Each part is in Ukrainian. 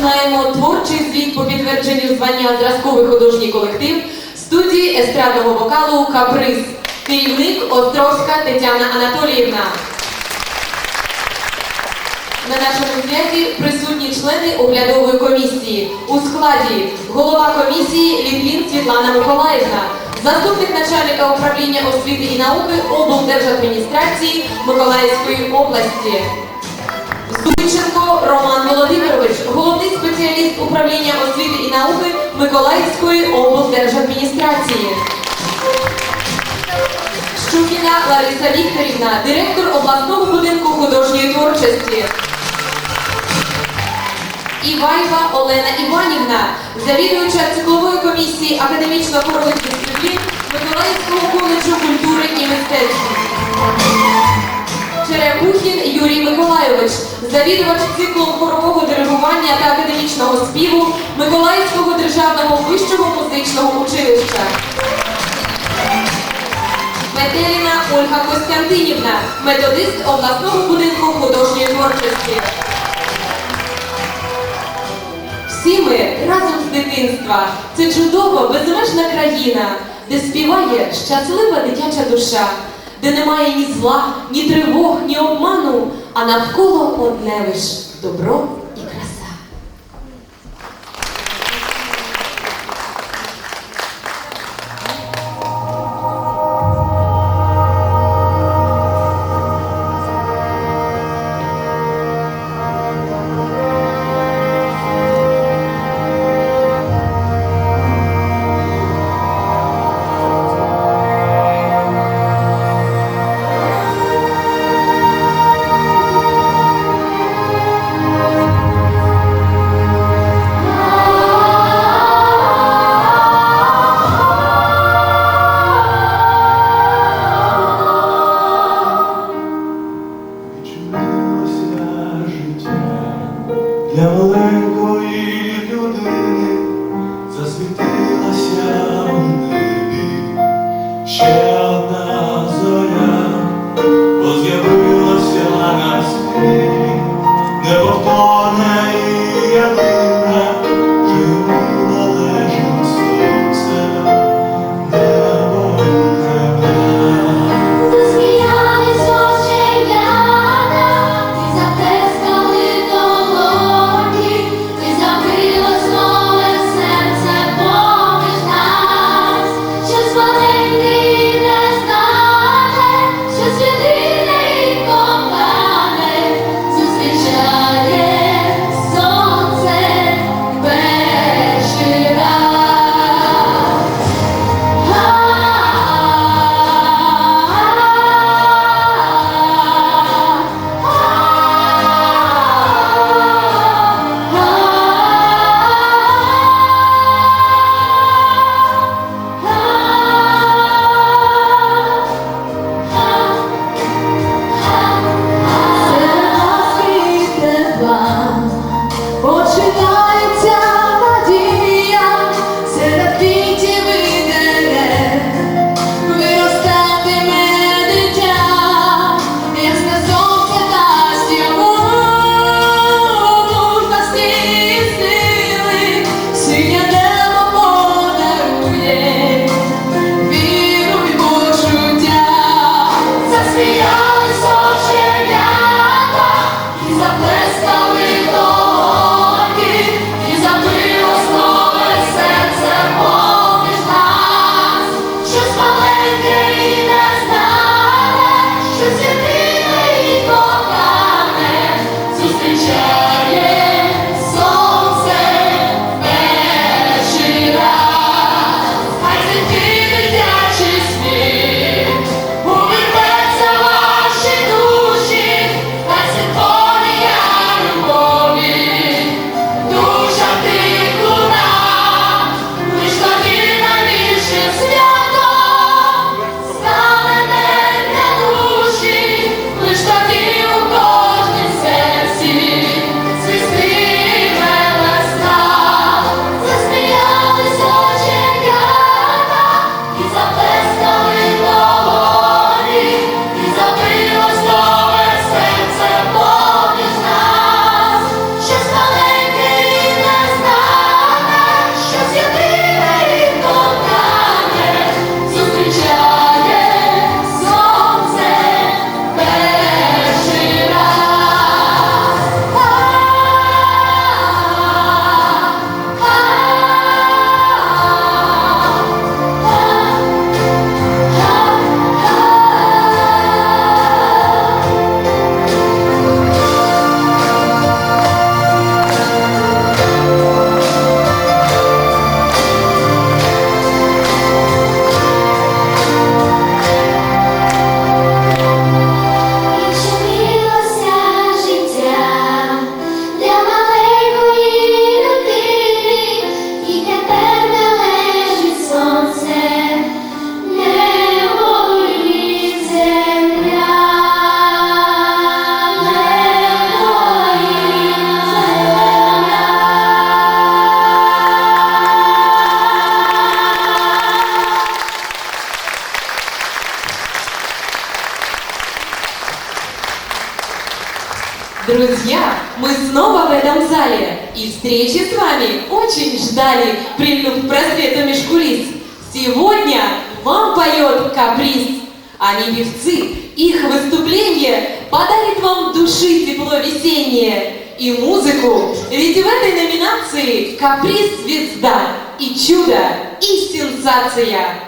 розпочинаємо творчий звіт по підтвердженню звання зразковий художній колектив студії естрадного вокалу Каприз. Керівник Островська Тетяна Анатоліївна. На нашому святі присутні члени оглядової комісії. У складі голова комісії Літвін Світлана Миколаївна, заступник начальника управління освіти і науки облдержадміністрації Миколаївської області. Зуйченко Роман Володимирович, головний спеціаліст управління освіти і науки Миколаївської облдержадміністрації. Щукіна Лариса Вікторівна, директор обласного будинку художньої творчості. Іваєва Олена Іванівна, завідувача циклової комісії академічно-хорових дисциплін Миколаївського коледжу культури і мистецтв. Черепухін Юрій Миколайович, завідувач циклом хорового диригування та академічного співу Миколаївського державного вищого музичного училища. Метеліна Ольга Костянтинівна, методист обласного будинку художньої творчості. Всі ми разом з дитинства. Це чудова, безмежна країна, де співає щаслива дитяча душа, де немає ні зла, ні тривог, ні обману, а навколо одне лиш добро каприз звезда и чудо, и сенсация.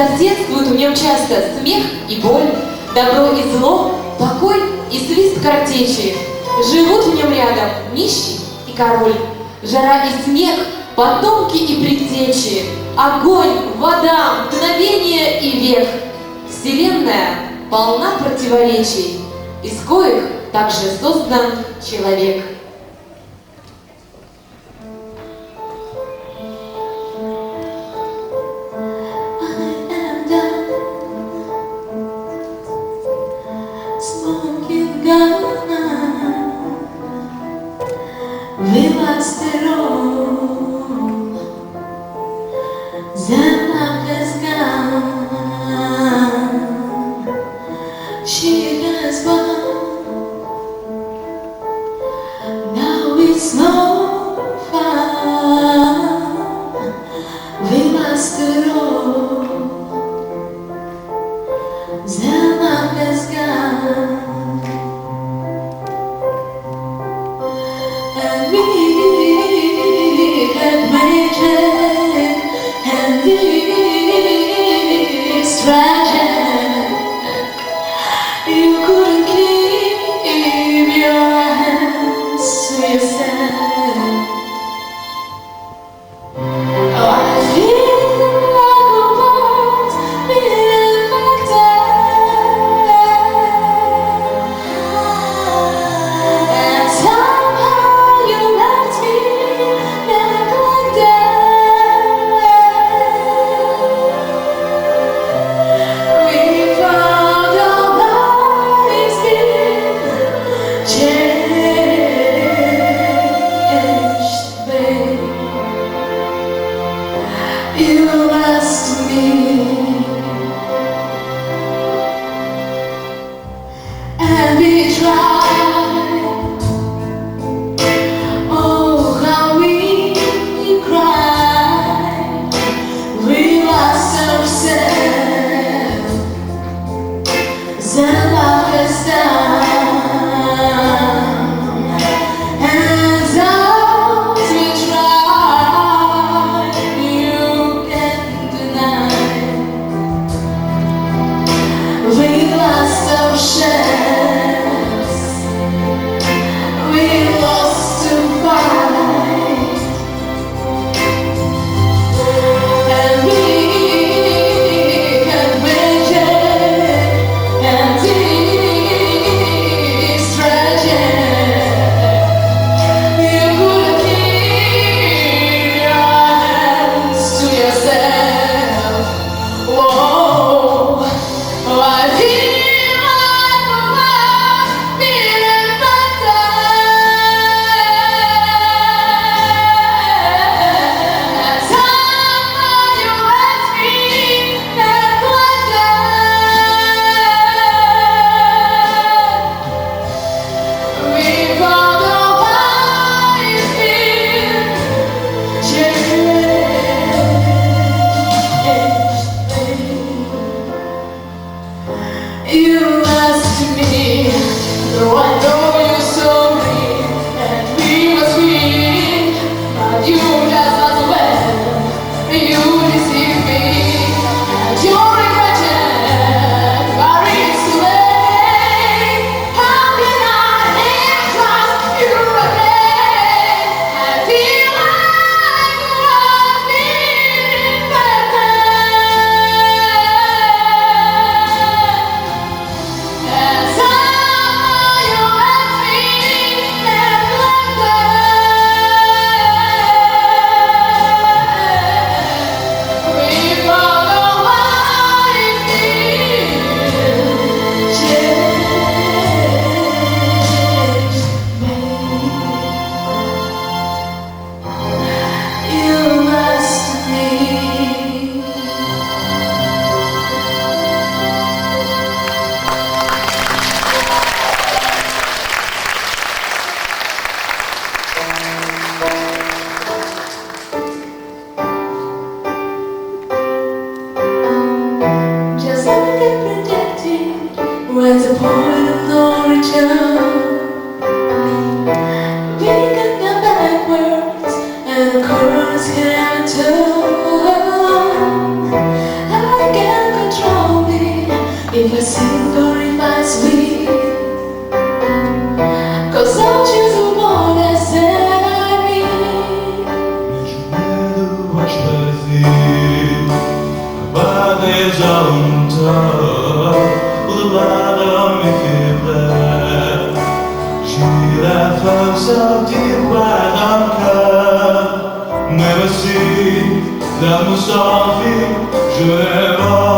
Соседствуют в нем часто смех и боль, добро и зло, покой и свист картечи. Живут в нем рядом нищий и король, жара и снег, потомки и предтечи, огонь, вода, мгновение и век. Вселенная полна противоречий, из коих также создан человек. Where's the point of no return? d'un mot sans fil, je l'aime.